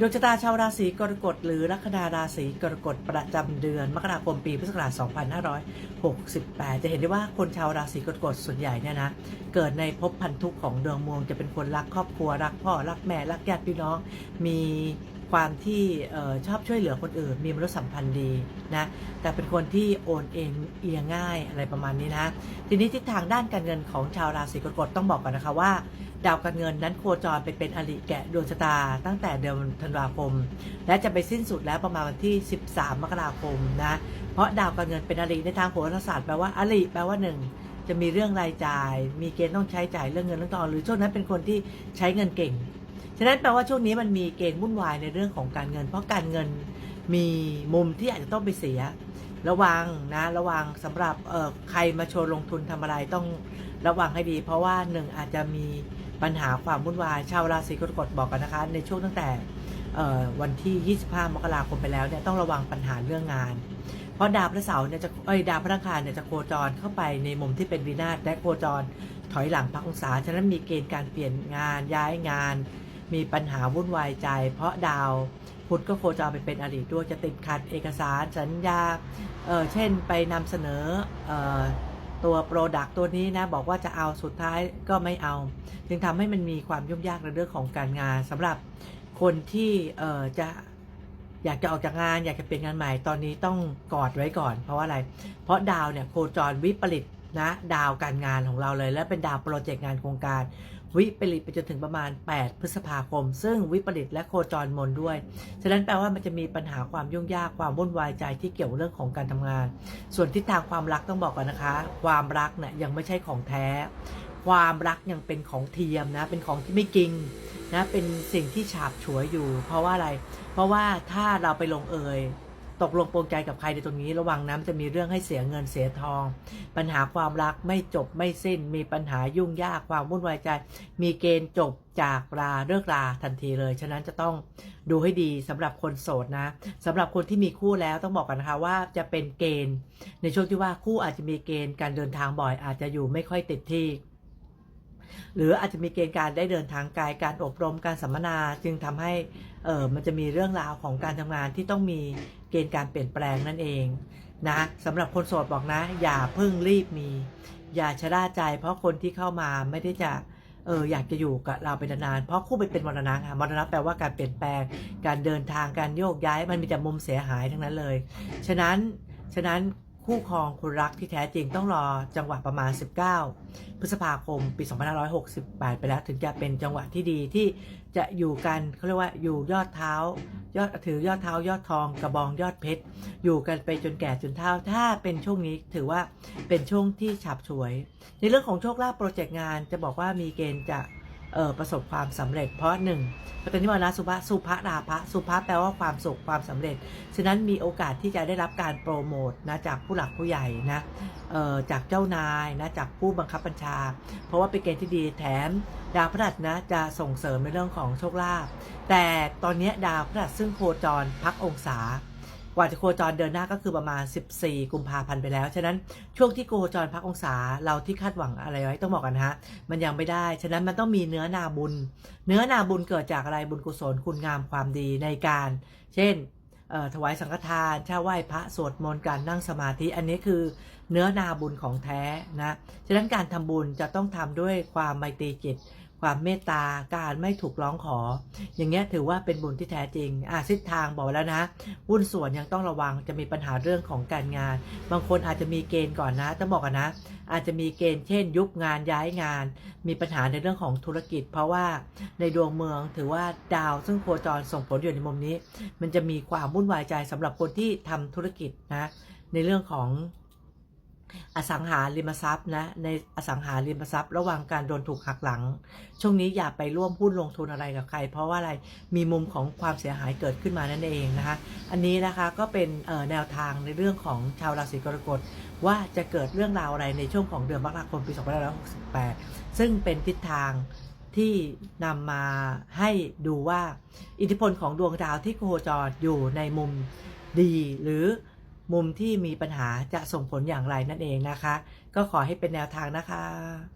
ดวงชะตาชาวราศีกรกฎหรือลัคนาราศีกรกฎประจำเดือนมกราคมปีพุทธศักราช 2568 จะเห็นได้ว่าคนชาวราศีกรกฎส่วนใหญ่เนี่ยนะเกิดในภพพันธุของดวงมวงจะเป็นคนรักครอบครัวรักพ่อรักแม่รักญาติพี่น้อง มี ความที่ชอบช่วยเหลือคนอื่น มีมนุษยสัมพันธ์ดีนะแต่เป็นคนที่โอนเองเอียงง่ายอะไรประมาณนี้นะ ทีนี้ทิศทางด้านการเงินของชาวราศีกรกฎต้องบอกก่อนนะคะว่า ดาวการเงินนั้นโคจรไปเป็นอริแกะดวงชะตา ตั้งแต่เดือนธันวาคม และจะไปสิ้นสุดแล้วประมาณวันที่ 13 มกราคมนะเพราะดาวการเงินเป็นอริในทางโหราศาสตร์แปลว่าอริแปลว่าหนึ่งจะมีเรื่องรายจ่าย มีเกณฑ์ต้องใช้จ่ายเรื่องเงินเรื่องทองหรือช่วงนั้นเป็นคนที่ใช้เงินเก่ง ฉะนั้นแปลว่าช่วงนี้มันมีเกณฑ์วุ่นวายในเรื่องของการเงิน เพราะการเงินมีมุมที่อาจจะต้องไปเสีย ระวังนะ ระวังสำหรับเอ่อใครมาชวนลงทุนทำอะไรต้องระวังให้ดี เพราะว่าหนึ่งอาจจะมีปัญหาความวุ่นวายชาวราศีกรกฎบอกกันนะคะ ในช่วงตั้งแต่วันที่ 25 มกราคมไปแล้วเนี่ยต้องระวังปัญหาเรื่องงาน เพราะดาวพระเสาร์เนี่ยจะเอ้ยดาวพระอังคารเนี่ยจะโคจรเข้าไปในมุมที่เป็นวินาศและโคจรถอยหลังพักองศาฉะนั้นมีเกณฑ์การเปลี่ยนงานย้ายงาน มีปัญหาวุ่นวายใจ เพราะดาวพุธก็โคจรไปเป็นอริด้วยจะติดขัดเอกสารสัญญาเออเช่นไปนำเสนอเออตัวโปรดักต์ตัวนี้นะบอกว่าจะเอาสุดท้ายก็ไม่เอา จึงทำให้มันมีความยุ่งยากในเรื่องของการงานสำหรับคนที่เออจะอยากจะออกจากงานอยากจะเปลี่ยนงานใหม่ตอนนี้ต้องกอดไว้ก่อน เพราะว่าอะไร เพราะดาวเนี่ยโคจรวิปริตนะดาวการงานของเราเลย และเป็นดาวโปรเจกต์งานโครงการ วิปริตไปจนถึงประมาณ 8 พฤษภาคม ซึ่งวิปริตและโคจรมนด้วย ฉะนั้นแปลว่ามันจะมีปัญหาความยุ่งยากความวุ่นวายใจที่เกี่ยวเรื่องของการทำงาน ส่วนทิศทางความรักต้องบอกก่อนนะคะ ความรักเนี่ยยังไม่ใช่ของแท้ ความรักยังเป็นของเทียมนะ เป็นของที่ไม่จริงนะ เป็นสิ่งที่ฉาบฉวยอยู่ เพราะว่าอะไร เพราะว่าถ้าเราไปลงเอย ตกลงปรงใจกับใครในตรงนี้ ระวังนะมันจะมีเรื่องให้เสียเงินเสียทอง ปัญหาความรักไม่จบไม่สิ้น มีปัญหายุ่งยากความวุ่นวายใจ มีเกณฑ์จบจากราเลิกราทันทีเลย ฉะนั้นจะต้องดูให้ดีสำหรับคนโสดนะสำหรับคนที่มีคู่แล้วต้องบอกกันนะคะว่าจะเป็นเกณฑ์ ในช่วงที่ว่าคู่อาจจะมีเกณฑ์การเดินทางบ่อยอาจจะอยู่ไม่ค่อยติดที่ หรืออาจจะมีเกณฑ์การได้เดินทางไกลการอบรมการสัมมนาจึงทำให้เออมันจะมีเรื่องราวของการทำงานที่ต้องมีเกณฑ์การเปลี่ยนแปลงนั่นเองนะสำหรับคนโสดบอกนะ อย่าเพิ่งรีบมี อย่าชะล่าใจ เพราะคนที่เข้ามาไม่ได้จะเอออยากจะอยู่กับเราเป็นนานๆ เพราะคู่ไปเป็นมรณะค่ะมรณะแปลว่าการเปลี่ยนแปลง การเดินทางการโยกย้ายมันมีแต่มุมเสียหายทั้งนั้นเลย ฉะนั้นฉะนั้น คู่ครองคุณรักที่แท้จริงต้องรอจังหวะประมาณ 19 พฤษภาคมปี 2568 ไปแล้วถึงจะเป็นจังหวะที่ดีที่จะอยู่กันเขาเรียกว่าอยู่ยอดเท้า ยอดถือยอดเท้ายอดทองกระบองยอดเพชรอยู่กันไปจนแก่จนเฒ่า ถ้าเป็นช่วงนี้ถือว่าเป็นช่วงที่ฉับฉวย ในเรื่องของโชคลาภโปรเจกต์งานจะบอกว่ามีเกณฑ์จะ เออประสบความสำเร็จ เพราะหนึ่งเป็นที่มานะสุภาสุภาราภะสุภาแปลว่าความสุขความสำเร็จ ฉะนั้นมีโอกาสที่จะได้รับการโปรโมทนะจากผู้หลักผู้ใหญ่นะจากเจ้านายนะจากผู้บังคับบัญชา เพราะว่าเป็นเกณฑ์ที่ดีแถมดาวพฤหัสนะจะส่งเสริมในเรื่องของโชคลาภแต่ตอนนี้ดาวพฤหัสซึ่งโคจรพักองศา กว่าจะโคจรเดินหน้าก็คือประมาณ 14 กุมภาพันธ์ไปแล้ว ฉะนั้นช่วงที่โคจรพักองศาเราที่คาดหวังอะไรไว้ต้องบอกกันนะฮะ มันยังไม่ได้ ฉะนั้นมันต้องมีเนื้อนาบุญ เนื้อนาบุญเกิดจากอะไรบุญกุศลคุณงามความดีในการ เช่นถวายสังฆทานเช่าไหว้พระสวดมนต์การนั่งสมาธิ อันนี้คือเนื้อนาบุญของแท้นะ ฉะนั้นการทำบุญจะต้องทำด้วยความไมตรีจิต ความเมตตาการไม่ถูกร้องขอ อย่างเงี้ยถือว่าเป็นบุญที่แท้จริงอะทิศทางบอกแล้วนะหุ้นส่วนยังต้องระวังจะมีปัญหาเรื่องของการงาน บางคนอาจจะมีเกณฑ์ก่อนนะต้องบอกกันนะ อาจจะมีเกณฑ์เช่น ยุบงานย้ายงาน มีปัญหาในเรื่องของธุรกิจ เพราะว่าในดวงเมืองถือว่าดาวซึ่งโคจรส่งผลอยู่ในมุมนี้ มันจะมีความวุ่นวายใจสำหรับคนที่ทำธุรกิจนะในเรื่องของ อสังหาริมทรัพย์นะในอสังหาริมทรัพย์ ระหว่างการโดนถูกหักหลัง ช่วงนี้อย่าไปร่วมหุ้นลงทุนอะไรกับใคร เพราะว่าอะไรมีมุมของความเสียหายเกิดขึ้นมานั่นเองนะคะอันนี้นะคะก็เป็นแนวทางในเรื่องของชาวราศีกรกฎว่าจะเกิดเรื่องราวอะไรในช่วงของเดือนมกราคมปี 2568 ซึ่งเป็นทิศทางที่นำมาให้ดูว่าอิทธิพลของดวงดาวที่โคจรอยู่ในมุมดีหรือ มุมที่มีปัญหาจะส่งผลอย่างไรนั่นเองนะคะ ก็ขอให้เป็นแนวทางนะคะ